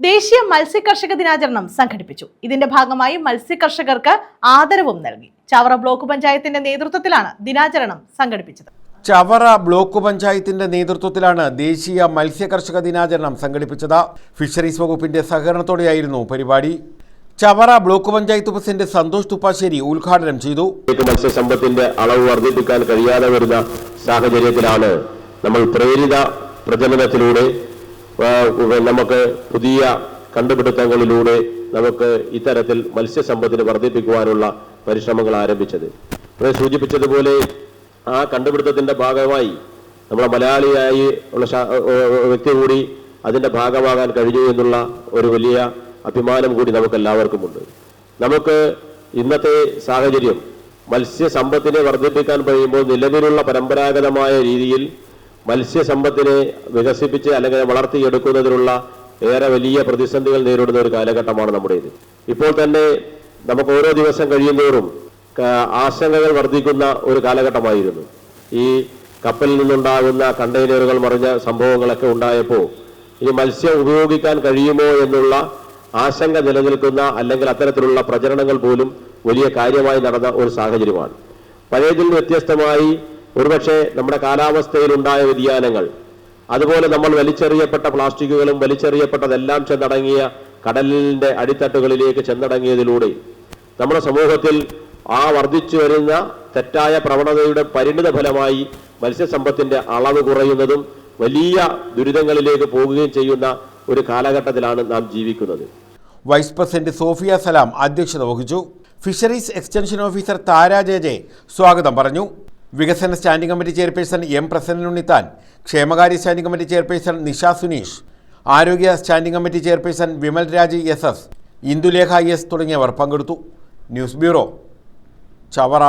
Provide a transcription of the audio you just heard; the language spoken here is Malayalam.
ദേശീയ മത്സ്യകർഷക ദിനാചരണം സംഘടിപ്പിച്ചു. ഇതിന്റെ ഭാഗമായി മത്സ്യകർഷകർക്ക് ആദരവും നൽകി. ചവറ ബ്ലോക്ക് പഞ്ചായത്തിന്റെ നേതൃത്വത്തിലാണ് ദിനാചരണം സംഘടിപ്പിച്ചത്. ചവറ ബ്ലോക്ക് പഞ്ചായത്തിന്റെ നേതൃത്വത്തിലാണ് ദേശീയ മത്സ്യകർഷക ദിനാചരണം സംഘടിപ്പിച്ചത്. ഫിഷറീസ് വകുപ്പിന്റെ സഹകരണത്തോടെയായിരുന്നു പരിപാടി. ചവറ ബ്ലോക്ക് പഞ്ചായത്ത് പ്രസിഡന്റ് സന്തോഷ് തുപ്പാശ്ശേരി ഉദ്ഘാടനം ചെയ്തു. മത്സ്യസമ്പത്തിന്റെ അളവ് വർദ്ധിപ്പിക്കാൻ കഴിയാതെ വരുന്ന സാഹചര്യത്തിലാണ് നമ്മൾ പ്രേരിത പ്രജനനത്തിലൂടെ ആ, നമുക്ക് പുതിയ കണ്ടുപിടുത്തങ്ങളിലൂടെ നമുക്ക് ഇത്തരത്തിൽ മത്സ്യസമ്പത്തിന് വർദ്ധിപ്പിക്കുവാനുള്ള പരിശ്രമങ്ങൾ ആരംഭിച്ചത്. ഇവിടെ സൂചിപ്പിച്ചതുപോലെ ആ കണ്ടുപിടുത്തത്തിന്റെ ഭാഗമായി നമ്മളെ മലയാളിയായി ഉള്ള വ്യക്തി കൂടി അതിന്റെ ഭാഗമാകാൻ കഴിഞ്ഞു എന്നുള്ള ഒരു വലിയ അഭിമാനം കൂടി നമുക്ക് എല്ലാവർക്കുമുണ്ട് നമുക്ക് ഇന്നത്തെ സാഹചര്യം മത്സ്യസമ്പത്തിനെ വർദ്ധിപ്പിക്കാൻ കഴിയുമ്പോൾ നിലവിലുള്ള പരമ്പരാഗതമായ രീതിയിൽ മത്സ്യസമ്പത്തിനെ വികസിപ്പിച്ച് അല്ലെങ്കിൽ വളർത്തിയെടുക്കുന്നതിനുള്ള ഏറെ വലിയ പ്രതിസന്ധികൾ നേരിടുന്ന ഒരു കാലഘട്ടമാണ് നമ്മുടേത്. ഇപ്പോൾ തന്നെ നമുക്ക് ഓരോ ദിവസം കഴിയുന്തോറും ആശങ്കകൾ വർദ്ധിക്കുന്ന ഒരു കാലഘട്ടമായിരുന്നു. ഈ കപ്പലിൽ നിന്നുണ്ടാകുന്ന കണ്ടെയ്നറുകൾ മറിഞ്ഞ സംഭവങ്ങളൊക്കെ ഉണ്ടായപ്പോൾ ഇനി മത്സ്യം ഉപയോഗിക്കാൻ കഴിയുമോ എന്നുള്ള ആശങ്ക നിലനിൽക്കുന്ന അല്ലെങ്കിൽ അത്തരത്തിലുള്ള പ്രചരണങ്ങൾ പോലും വലിയ കാര്യമായി നടന്ന ഒരു സാഹചര്യമാണ്. പഴയതിൽ വ്യത്യസ്തമായി ഒരുപക്ഷെ നമ്മുടെ കാലാവസ്ഥയിലുണ്ടായ വ്യതിയാനങ്ങൾ അതുപോലെ നമ്മൾ വലിച്ചെറിയപ്പെട്ട പ്ലാസ്റ്റിക്കുകളും വലിച്ചെറിയപ്പെട്ടതെല്ലാം ചെന്നടങ്ങിയ കടലിന്റെ അടിത്തട്ടുകളിലേക്ക് ചെന്നടങ്ങിയതിലൂടെ നമ്മുടെ സമൂഹത്തിൽ ആ വർദ്ധിച്ചു വരുന്ന തെറ്റായ പ്രവണതയുടെ പരിണിത ഫലമായി മത്സ്യസമ്പത്തിന്റെ അളവ് കുറയുന്നതും വലിയ ദുരിതങ്ങളിലേക്ക് പോകുകയും ചെയ്യുന്ന ഒരു കാലഘട്ടത്തിലാണ് നാം ജീവിക്കുന്നത്. വൈസ് പ്രസിഡന്റ് സോഫിയ സലാം അധ്യക്ഷത വഹിച്ചു. Fisheries extension officer Thara J സ്വാഗതം പറഞ്ഞു. വികസന standing committee chairperson M Prasannan Unnithan ക്ഷേമകാര്യ standing committee chairperson Nisha Suneesh ആരോഗ്യ standing committee chairperson Vimal Raj S S Indulekha S തുടങ്ങിയവർ പങ്കെടുത്തു. News bureau Chavara.